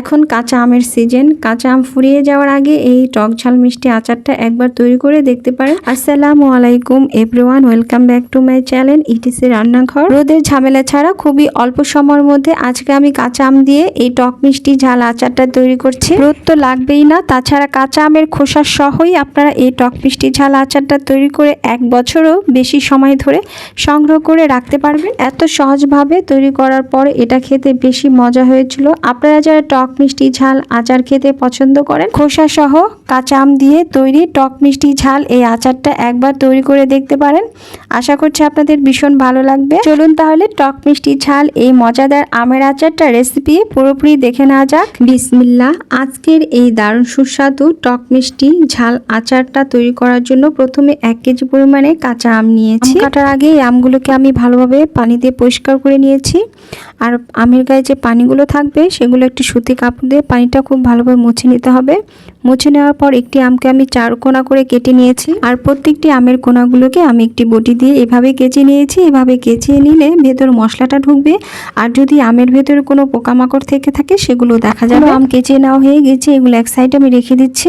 এখন কাঁচা আমের সিজন কাঁচা আম ফুরিয়ে যাওয়ার আগে এই টক ঝাল মিষ্টি আচারটা একবার তৈরি করে দেখতে পারেন। আসসালামু আলাইকুম everyone welcome back to my channel ETC রান্নাঘর। রোদের ঝামেলা ছাড়া খুবই অল্প সময়ের মধ্যে আজকে আমি কাঁচা আম দিয়ে এই টক মিষ্টি ঝাল আচারটা তৈরি করছি। রোদ তো লাগবেই না, তাছাড়া কাঁচা আমের খোসা সহই আপনারা এই টক মিষ্টি ঝাল আচারটা তৈরি করে এক বছরও বেশি সময় ধরে সংগ্রহ করে রাখতে পারবেন। এত সহজভাবে তৈরি করার পর এটা খেতে বেশি মজা হয়েছিল। আপনারা যারা টক মিষ্টি ঝাল আচার খেতে পছন্দ করেন? খোসা সহ কাঁচা আম দিয়ে তৈরি টক মিষ্টি ঝাল এই আচারটা একবার তৈরি করে দেখতে পারেন। আশা করছি আপনাদের ভীষণ ভালো লাগবে। চলুন তাহলে টক মিষ্টি ঝাল এই মজাদার আমের আচারটা রেসিপি পুরোপুরি দেখে নেওয়া যাক। বিসমিল্লা আজকের এই দারুণ সুস্বাদু টক মিষ্টি ঝাল আচারটা তৈরি করার জন্য প্রথমে এক কেজি পরিমাণে কাঁচা আম নিয়েছি। কাটার আগে এই আমগুলোকে আমি ভালোভাবে পানি দিয়ে পরিষ্কার করে নিয়েছি। আর আমের গায়ে যে পানিগুলো থাকবে সেগুলো একটি সুতি কাপড় দিয়ে পানিটা খুব ভালোভাবে মুছে নিতে হবে। মুছে নেওয়ার পর একটি আমকে আমি চার কোনা করে কেটে নিয়েছি আর প্রত্যেকটি আমের কোনাগুলোকে আমি একটি বটি দিয়ে এভাবে কেচে নিয়েছি। এভাবে কেচিয়ে নিলে ভেতর মশলাটা ঢুকবে আর যদি আমের ভেতর কোনো পোকামাকড় থেকে থাকে সেগুলো দেখা যাবে। আম কেচে নেওয়া হয়ে গেছে। এগুলো এক সাইডে আমি রেখে দিচ্ছি।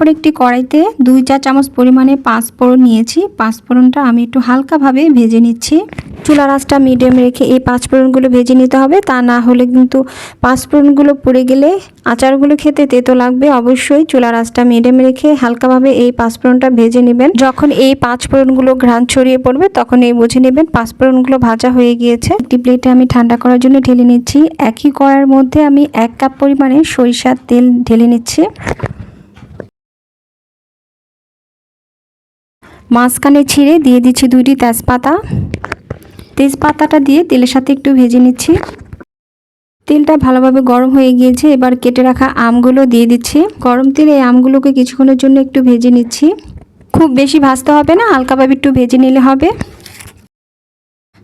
তারপর একটি কড়াইতে দুই চা চামচ পরিমাণে পাঁচফোড়ন নিয়েছি। পাঁচফোড়নটা আমি একটু হালকাভাবে ভেজে নিচ্ছি। চুলা রাসটা মিডিয়াম রেখে এই পাঁচফোড়নগুলো ভেজে নিতে হবে। তা না হলে কিন্তু পাঁচফোড়নগুলো পুড়ে গেলে আচারগুলো খেতে তেতো লাগবে। অবশ্যই চুলা রাসটা মিডিয়াম রেখে হালকাভাবে এই পাঁচফোড়নটা ভেজে নেবেন। যখন এই পাঁচফোড়নগুলো ঘ্রাণ ছড়িয়ে পড়বে, তখন এই বুঝে নেবেন পাঁচফোড়নগুলো ভাজা হয়ে গিয়েছে। একটি প্লেটে আমি ঠান্ডা করার জন্য ঢেলে নিচ্ছি। একই কড়ার মধ্যে আমি এক কাপ পরিমাণে সরিষার তেল ঢেলে নিচ্ছি। মাঝখানে ছিঁড়ে দিয়ে দিচ্ছি দুইটি তেজপাতা। তেজপাতাটা দিয়ে তেলের সাথে একটু ভেজে নিচ্ছি। তেলটা ভালোভাবে গরম হয়ে গিয়েছে, এবার কেটে রাখা আমগুলো দিয়ে দিচ্ছি। গরম তেলে এই আমগুলোকে কিছুক্ষণের জন্য একটু ভেজে নিচ্ছি। খুব বেশি ভাজতে হবে না, হালকাভাবে একটু ভেজে নিলে হবে।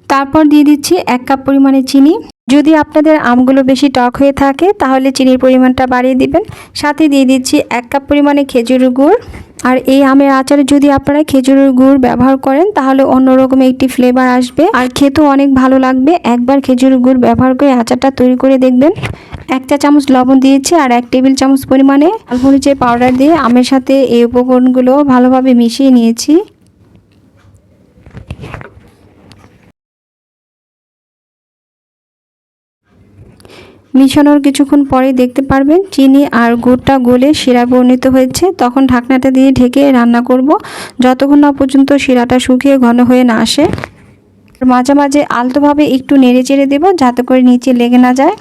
তারপর দিয়ে দিচ্ছি এক কাপ পরিমাণে চিনি। যদি আপনাদের আমগুলো বেশি টক হয়ে থাকে, তাহলে চিনির পরিমাণটা বাড়িয়ে দিবেন। সাথে দিয়ে দিচ্ছি এক কাপ পরিমাণে খেজুর গুড়। আর এই আমের আচারে যদি আপনারা খেজুরের গুড় ব্যবহার করেন, তাহলে অন্যরকম একটি ফ্লেভার আসবে। আর খেতেও অনেক ভালো লাগবে। একবার খেজুরের গুড় ব্যবহার করে আচারটা তৈরি করে দেখবেন। এক চা চামচ লবণ দিয়েছি আর এক টেবিল চামচ পরিমাণে আলমরিচের পাউডার দিয়ে আমের সাথে এই উপকরণগুলো ভালোভাবে মিশিয়ে নিয়েছি। মিশানোর কিছুক্ষণ পরে দেখতে পারবেন চিনি আর গুড়টা গলে শিরা পরিণত হয়েছে। তখন ঢাকনাটা দিয়ে ঢেকে রান্না করব। যতক্ষণ না পর্যন্ত শিরাটা শুকিয়ে ঘন হয়ে না আসে, মাঝে মাঝে আলতোভাবে একটু নেড়ে চেড়ে দেবো যাতে করে নিচে লেগে না যায়।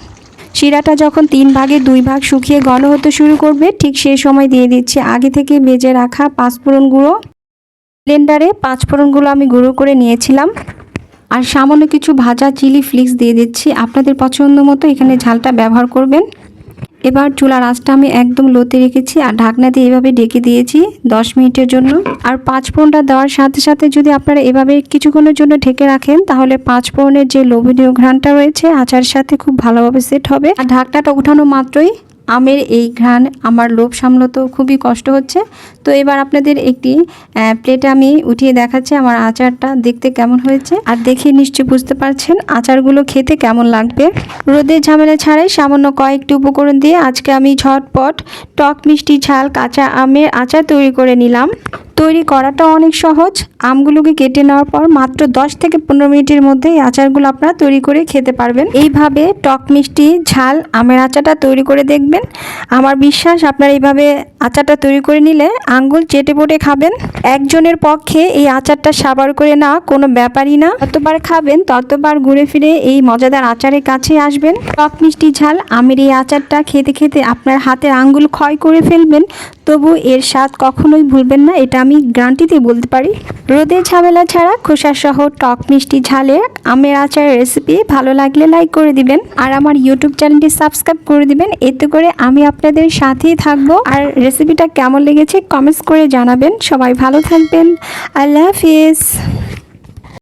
শিরাটা যখন তিন ভাগে দুই ভাগ শুকিয়ে ঘন হতে শুরু করবে, ঠিক সেই সময় দিয়ে দিচ্ছি আগে থেকে ভেজে রাখা পাঁচফোড়ন গুঁড়ো। ব্লেন্ডারে পাঁচফোড়নগুলো আমি গুঁড়ো করে নিয়েছিলাম। আর সামান্য কিছু ভাজা চিলি ফ্লিক্স দিয়ে দিচ্ছি। আপনাদের পছন্দ মতো এখানে ঝালটা ব্যবহার করবেন। এবার চুলার আঁচটা আমি একদম লোতে রেখেছি আর ঢাকনা দিয়ে এভাবে ঢেকে দিয়েছি দশ মিনিটের জন্য। আর পাঁচ ফোড়নটা দেওয়ার সাথে সাথে যদি আপনারা এভাবে কিছুক্ষণের জন্য ঢেকে রাখেন, তাহলে পাঁচ ফোড়নের যে লোভনীয় ঘ্রাণটা রয়েছে, আচারের সাথে খুব ভালোভাবে সেট হবে। আর ঢাকনাটা উঠানো মাত্রই আমের এই ঘ্রাণ আমার লোভ সামলাতেও খুবই কষ্ট হচ্ছে। তো এবার আপনাদের একটি প্লেটে আমি উঠিয়ে দেখাচ্ছি আমার আচারটা, দেখতে কেমন হয়েছে? আর দেখে নিশ্চয়ই বুঝতে পারছেন আচারগুলো খেতে কেমন লাগবে। রোদের ঝামেলা ছাড়াই সামান্য কয়েকটি উপকরণ দিয়ে আজকে আমি ঝটপট টক মিষ্টি ঝাল কাঁচা আমের আচার তৈরি করে নিলাম। তৈরি করাটা অনেক সহজ। আমগুলোকে কেটে নেওয়ার পর মাত্র 10 থেকে পনেরো মিনিটের মধ্যে এই আচারগুলো আপনারা তৈরি করে খেতে পারবেন। এইভাবে টক মিষ্টি, ঝাল, আমের আচারটা তৈরি করে দেখবেন। আমার বিশ্বাস আপনারা এইভাবে আচারটা তৈরি করে নিলে আঙ্গুল চেটে পটে খাবেন। একজনের পক্ষে এই আচারটা সাবার করে না কোনো ব্যাপারই না। যতবার খাবেন, ততবার ঘুরে ফিরে এই মজাদার আচারের কাছে আসবেন। টক মিষ্টি, ঝাল, আমের এই আচারটা খেতে খেতে আপনার হাতের আঙ্গুল ক্ষয় করে ফেলবেন। তবু এর স্বাদ কখনোই ভুলবেন না, এটা আমি গ্রান্টিতে বলতে পারি রোদের ঝামেলা ছাড়া খোসাসহ টক মিষ্টি ঝালের আমের আচার রেসিপি ভালো লাগলে লাইক করে দিবেন আর আমার ইউটিউব চ্যানেলটি সাবস্ক্রাইব করে দিবেন। এতে করে আমি আপনাদের সাথেই থাকব। আর রেসিপিটা কেমন লেগেছে কমেন্টস করে জানাবেন। সবাই ভালো থাকবেন। আল্লাহ হাফিজ।